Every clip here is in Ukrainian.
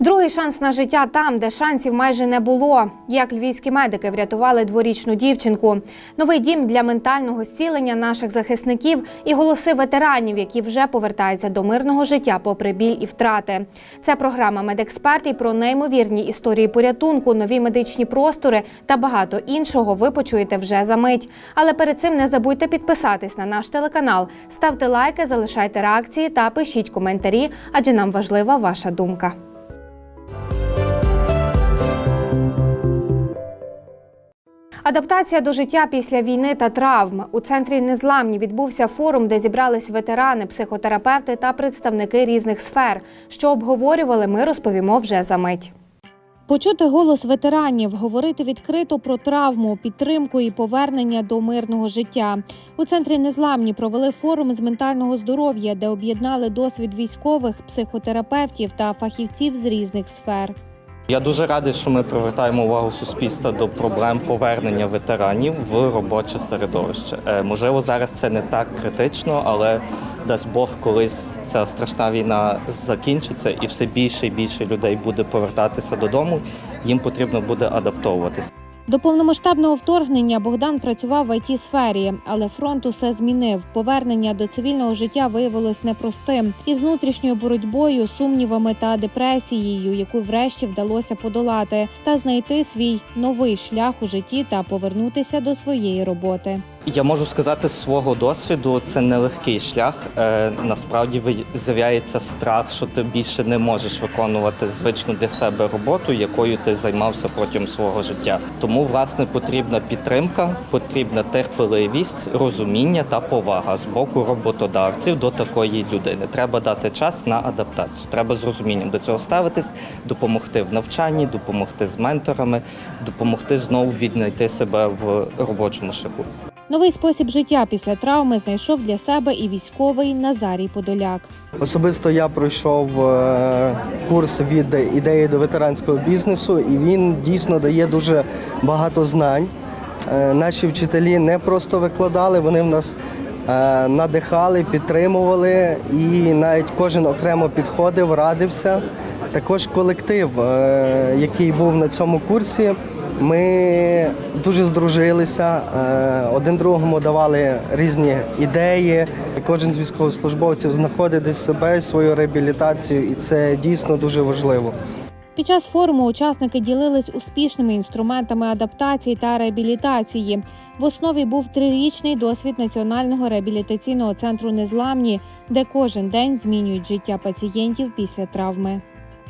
Другий шанс на життя там, де шансів майже не було. Як львівські медики врятували дворічну дівчинку, новий дім для ментального зцілення наших захисників і голоси ветеранів, які вже повертаються до мирного життя попри біль і втрати. Це програма Медексперт і про неймовірні історії порятунку, нові медичні простори та багато іншого ви почуєте вже за мить. Але перед цим не забудьте підписатись на наш телеканал, ставте лайки, залишайте реакції та пишіть коментарі, адже нам важлива ваша думка. Адаптація до життя після війни та травм у центрі незламні відбувся форум, де зібрались ветерани, психотерапевти та представники різних сфер. Що обговорювали, ми розповімо вже за мить. Почути голос ветеранів, говорити відкрито про травму, підтримку і повернення до мирного життя. У центрі незламні провели форум з ментального здоров'я, де об'єднали досвід військових, психотерапевтів та фахівців з різних сфер. Я дуже радий, що ми привертаємо увагу суспільства до проблем повернення ветеранів в робоче середовище. Е, Можливо, зараз це не так критично, але дасть Бог, колись ця страшна війна закінчиться, і все більше і більше людей буде повертатися додому. Їм потрібно буде адаптовуватися. До повномасштабного вторгнення Богдан працював в it сфері, але фронт усе змінив. Повернення до цивільного життя виявилось непростим із внутрішньою боротьбою, сумнівами та депресією, яку врешті вдалося подолати, та знайти свій новий шлях у житті та повернутися до своєї роботи. Я можу сказати з свого досвіду, це нелегкий шлях. Е, насправді з'являється страх, що ти більше не можеш виконувати звичну для себе роботу, якою ти займався протягом свого життя. Тому власне потрібна підтримка, потрібна терпеливість, розуміння та повага з боку роботодавців до такої людини. Треба дати час на адаптацію. Треба з розумінням до цього ставитись, допомогти в навчанні, допомогти з менторами, допомогти знову віднайти себе в робочому шляху. Новий спосіб життя після травми знайшов для себе і військовий Назарій Подоляк. Особисто я пройшов е, курс від ідеї до ветеранського бізнесу, і він дійсно дає дуже багато знань. Е, Наші вчителі не просто викладали, вони в нас е, надихали, підтримували, і навіть кожен окремо підходив, радився. Також колектив, який був на цьому курсі, ми дуже здружилися, е, один другому давали різні ідеї. Кожен з військовослужбовців знаходить десь себе, свою реабілітацію, і це дійсно дуже важливо. Під час форуму учасники ділились успішними інструментами адаптації та реабілітації. В основі був трирічний досвід Національного реабілітаційного центру Незламні, де кожен день змінюють життя пацієнтів після травми.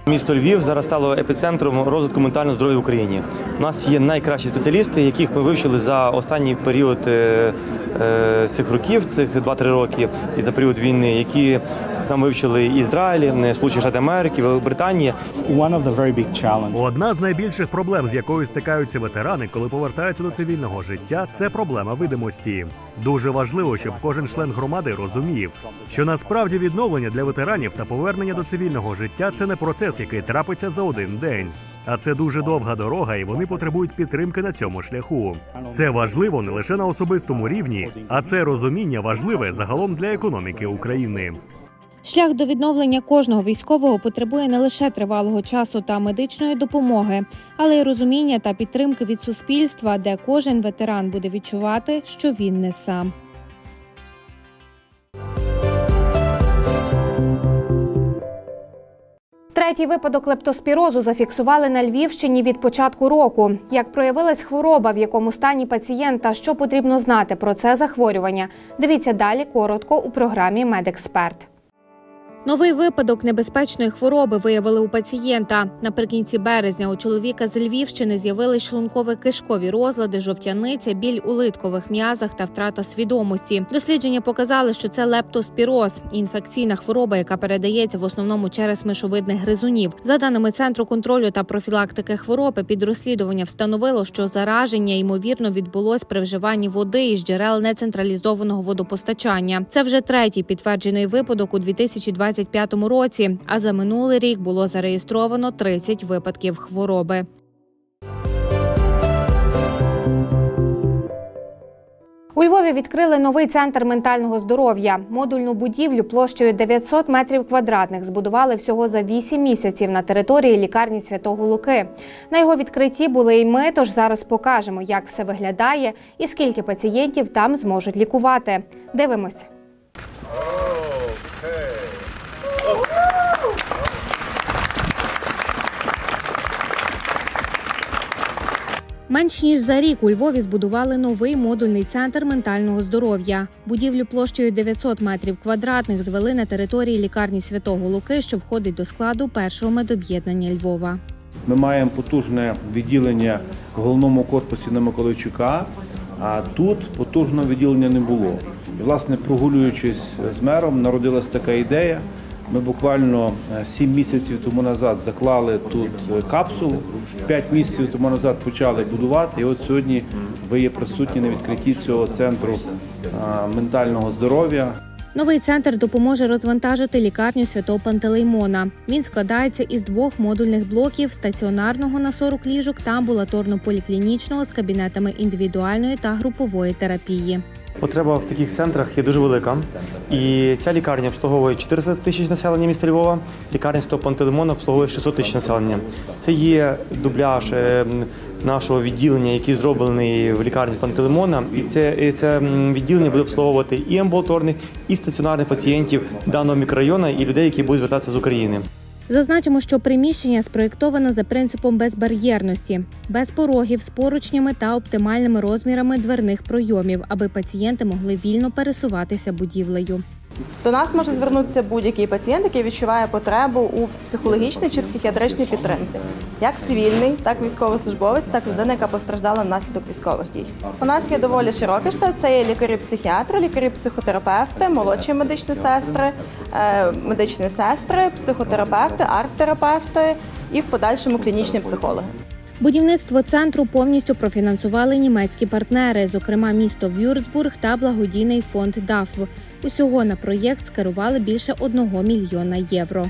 Місто Львів зараз стало епіцентром розвитку ментального здоров'я в Україні. У нас є найкращі спеціалісти, яких ми вивчили за останній період е, е, цих років, цих 2-3 роки, і за період війни, які нам вивчили Ізраїль, е, Сполучені Штати Америки, Великобританія. Одна з найбільших проблем, з якою стикаються ветерани, коли повертаються до цивільного життя, це проблема видимості. Дуже важливо, щоб кожен член громади розумів, що насправді відновлення для ветеранів та повернення до цивільного життя це не процес, який трапиться за один день. А це дуже довга дорога, і вони потребують підтримки на цьому шляху. Це важливо не лише на особистому рівні, а це розуміння важливе загалом для економіки України. Шлях до відновлення кожного військового потребує не лише тривалого часу та медичної допомоги, але й розуміння та підтримки від суспільства, де кожен ветеран буде відчувати, що він не сам. Третій випадок лептоспірозу зафіксували на Львівщині від початку року. Як проявилась хвороба, в якому стані пацієнт та що потрібно знати про це захворювання, дивіться далі коротко у програмі Медексперт. Новий випадок небезпечної хвороби виявили у пацієнта. Наприкінці березня у чоловіка з Львівщини з'явились шлунково-кишкові розлади, жовтяниця, біль у литкових м'язах та втрата свідомості. Дослідження показали, що це лептоспіроз – інфекційна хвороба, яка передається в основному через мишовидних гризунів. За даними центру контролю та профілактики хвороби, під розслідування встановило, що зараження ймовірно відбулось при вживанні води із джерел нецентралізованого водопостачання. Це вже третій підтверджений випадок у 2025 році. А за минулий рік було зареєстровано 30 випадків хвороби. У Львові відкрили новий центр ментального здоров'я. Модульну будівлю площею 900 метрів квадратних збудували всього за 8 місяців на території лікарні Святого Луки. На його відкритті були і ми, тож зараз покажемо, як все виглядає і скільки пацієнтів там зможуть лікувати. Дивимось. Менш ніж за рік у Львові збудували новий модульний центр ментального здоров'я. Будівлю площею 900 метрів квадратних звели на території лікарні Святого Луки, що входить до складу першого медоб'єднання Львова. Ми маємо потужне відділення в головному корпусі на Миколайчука, а тут потужного відділення не було. І, власне, прогулюючись з мером, народилась така ідея. Ми буквально е, сім місяців тому назад заклали тут е, капсулу, п'ять місяців тому назад почали будувати. І от сьогодні ви є присутні на відкритті цього центру е, ментального здоров'я. Новий центр допоможе розвантажити лікарню святого Пантелеймона. Він складається із двох модульних блоків стаціонарного на 40 ліжок та амбулаторно-поліклінічного з кабінетами індивідуальної та групової терапії. Потреба в таких центрах є дуже велика. І ця лікарня обслуговує 400 тисяч населення міста Львова, лікарня Святого Пантелеймона обслуговує 600 тисяч населення. Це є дубляж е, нашого відділення, який зроблений в лікарні Пантелеймона. І це, і це відділення буде обслуговувати і амбулаторних, і стаціонарних пацієнтів даного мікрорайону і людей, які будуть звертатися з України. Зазначимо, що приміщення спроєктовано за принципом безбар'єрності, без порогів, з поручнями та оптимальними розмірами дверних пройомів, аби пацієнти могли вільно пересуватися будівлею. До нас може звернутися будь-який пацієнт, який відчуває потребу у психологічній чи психіатричній підтримці, як цивільний, так військовослужбовець, так людина, яка постраждала внаслідок військових дій. У нас є доволі широкий штат. Це є лікарі-психіатри, лікарі-психотерапевти, молодші медичні сестри, е, медичні сестри, психотерапевти, арт-терапевти і в подальшому клінічні психологи. Будівництво центру повністю профінансували німецькі партнери, зокрема місто Вюрцбург та благодійний фонд ДАФ. Усього на проєкт скерували більше одного мільйона євро.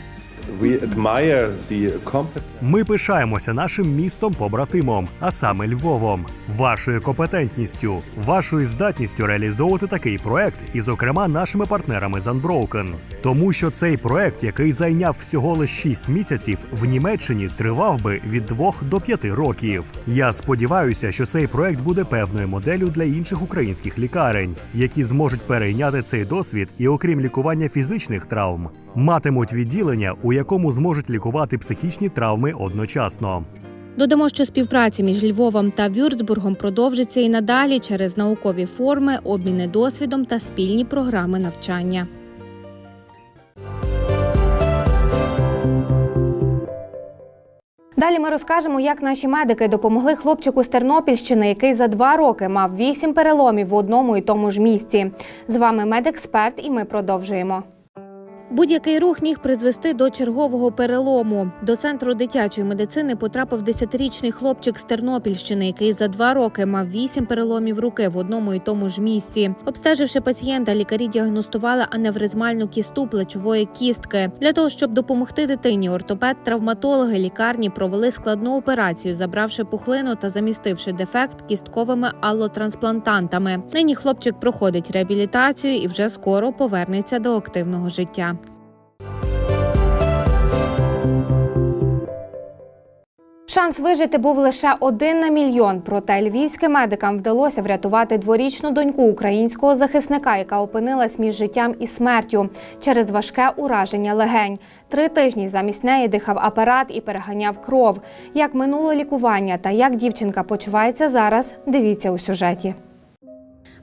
Ми пишаємося нашим містом побратимом, а саме Львовом, вашою компетентністю, вашою здатністю реалізовувати такий проект, і, зокрема, нашими партнерами з Unbroken. Тому що цей проект, який зайняв всього лише 6 місяців, в Німеччині тривав би від 2 до 5 років. Я сподіваюся, що цей проект буде певною моделлю для інших українських лікарень, які зможуть перейняти цей досвід і, окрім лікування фізичних травм, матимуть відділення, у якому зможуть лікувати психічні травми одночасно. Додамо, що співпраця між Львовом та Вюрцбургом продовжиться і надалі через наукові форми, обміни досвідом та спільні програми навчання. Далі ми розкажемо, як наші медики допомогли хлопчику з Тернопільщини, який за два роки мав вісім переломів в одному і тому ж місці. З вами медексперт, і ми продовжуємо. Будь-який рух міг призвести до чергового перелому. До центру дитячої медицини потрапив 10-річний хлопчик з Тернопільщини, який за два роки мав вісім переломів руки в одному і тому ж місці. Обстеживши пацієнта, лікарі діагностували аневризмальну кісту плечової кістки. Для того щоб допомогти дитині, ортопед-травматологи лікарні провели складну операцію, забравши пухлину та замістивши дефект кістковими аллотрансплантантами. Нині хлопчик проходить реабілітацію і вже скоро повернеться до активного життя. Шанс вижити був лише один на мільйон. Проте львівським медикам вдалося врятувати дворічну доньку українського захисника, яка опинилась між життям і смертю через важке ураження легень. Три тижні замість неї дихав апарат і переганяв кров. Як минуло лікування та як дівчинка почувається зараз, дивіться у сюжеті.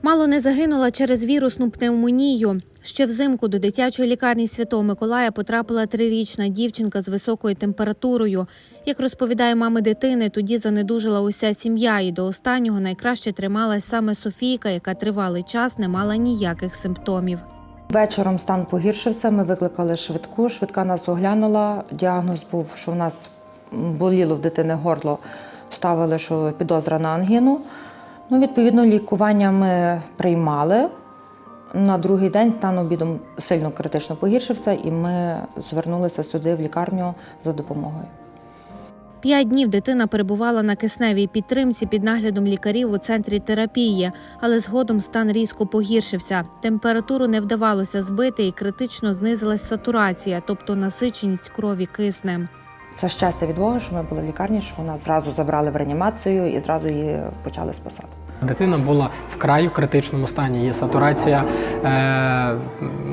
Мало не загинула через вірусну пневмонію. Ще взимку до дитячої лікарні Святого Миколая потрапила трирічна дівчинка з високою температурою. Як розповідає мами дитини, тоді занедужила уся сім'я, і до останнього найкраще трималась саме Софійка, яка тривалий час не мала ніяких симптомів. Вечором стан погіршився. Ми викликали швидку. Швидка нас оглянула. Діагноз був, що в нас боліло в дитини горло. Ставили, що підозра на ангіну. Ну, відповідно, лікування ми приймали. На другий день стан обідом сильно критично погіршився, і ми звернулися сюди в лікарню за допомогою. П'ять днів дитина перебувала на кисневій підтримці під наглядом лікарів у центрі терапії, але згодом стан різко погіршився. Температуру не вдавалося збити і критично знизилась сатурація, тобто насиченість крові киснем. Це щастя від Бога, що ми були в лікарні, що нас зразу забрали в реанімацію і зразу її почали спасати. Дитина була вкрай в критичному стані. Її сатурація е,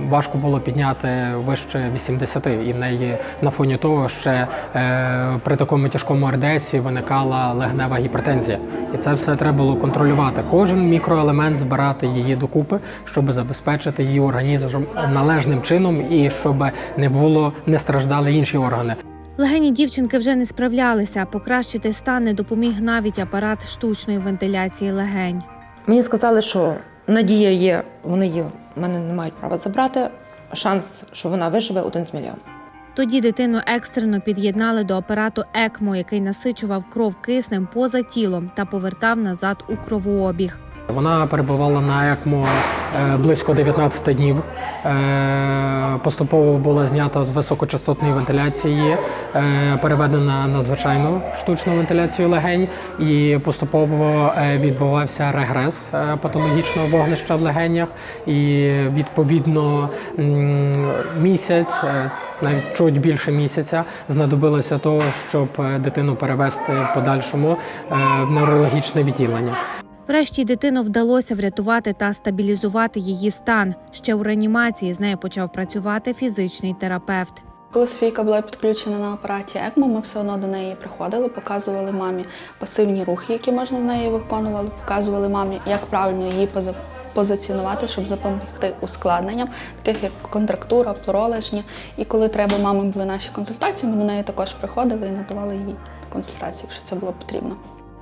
важко було підняти вище 80, і в неї на фоні того ще е, при такому тяжкому РДСі виникала легнева гіпертензія. І це все треба було контролювати. Кожен мікроелемент збирати її докупи, щоб забезпечити її організм належним чином і щоб не було не страждали інші органи. Легені дівчинки вже не справлялися. Покращити стан не допоміг навіть апарат штучної вентиляції легень. Мені сказали, що надія є, вони її в мене не мають права забрати. Шанс, що вона виживе, один з мільйонів. Тоді дитину екстрено під'єднали до апарату ЕКМО, який насичував кров киснем поза тілом та повертав назад у кровообіг. Вона перебувала на ЕКМО е, близько 19 днів. Е, Поступово була знята з високочастотної вентиляції, е, переведена на звичайну штучну вентиляцію легень, і поступово відбувався регрес патологічного вогнища в легенях. І відповідно місяць, навіть чуть більше місяця, знадобилося того, щоб дитину перевести в подальшому в неврологічне відділення. Врешті дитину вдалося врятувати та стабілізувати її стан. Ще у реанімації з нею почав працювати фізичний терапевт. Коли Софійка була підключена на апараті ЕКМО, ми все одно до неї приходили, показували мамі пасивні рухи, які можна з нею виконували, показували мамі, як правильно її позиціонувати, щоб запобігти ускладненням, таких як контрактура, пролежні. І коли треба мами були наші консультації, ми до неї також приходили і надавали їй консультації, якщо це було потрібно.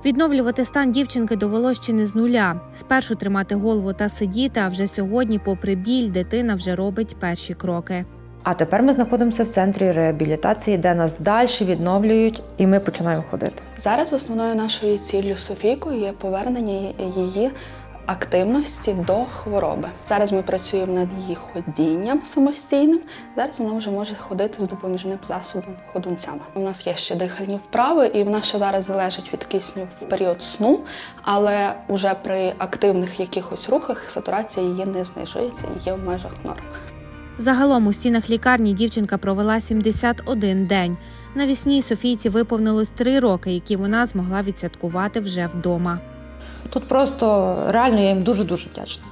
Відновлювати стан дівчинки довелося ще не з нуля. Спершу тримати голову та сидіти, а вже сьогодні, попри біль, дитина вже робить перші кроки. А тепер ми знаходимося в центрі реабілітації, де нас далі відновлюють, і ми починаємо ходити. Зараз основною нашою ціллю Софійкою є повернення її активності до хвороби. Зараз ми працюємо над її ходінням самостійним. Зараз вона вже може ходити з допоміжним засобом ходунцями. У нас є ще дихальні вправи, і вона ще зараз залежить від кисню в період сну, але вже при активних якихось рухах сатурація її не знижується і є в межах норм. Загалом у стінах лікарні дівчинка провела 71 день. Навісній Софійці виповнилось три роки, які вона змогла відсвяткувати вже вдома. Тут просто реально я їм дуже-дуже вдячна.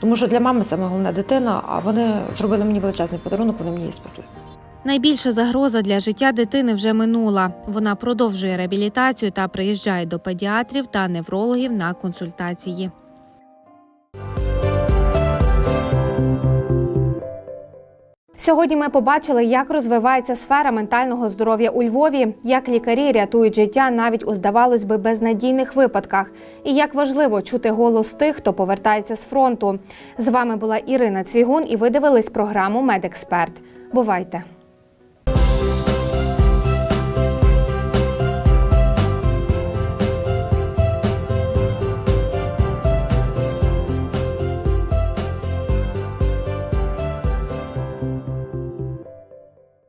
Тому що для мами саме головна дитина, а вони зробили мені величезний подарунок, вони мені її спасли. Найбільша загроза для життя дитини вже минула. Вона продовжує реабілітацію та приїжджає до педіатрів та неврологів на консультації. Сьогодні ми побачили, як розвивається сфера ментального здоров'я у Львові, як лікарі рятують життя навіть у здавалось би безнадійних випадках, і як важливо чути голос тих, хто повертається з фронту. З вами була Ірина Цвігун, і ви дивились програму Медексперт. Бувайте!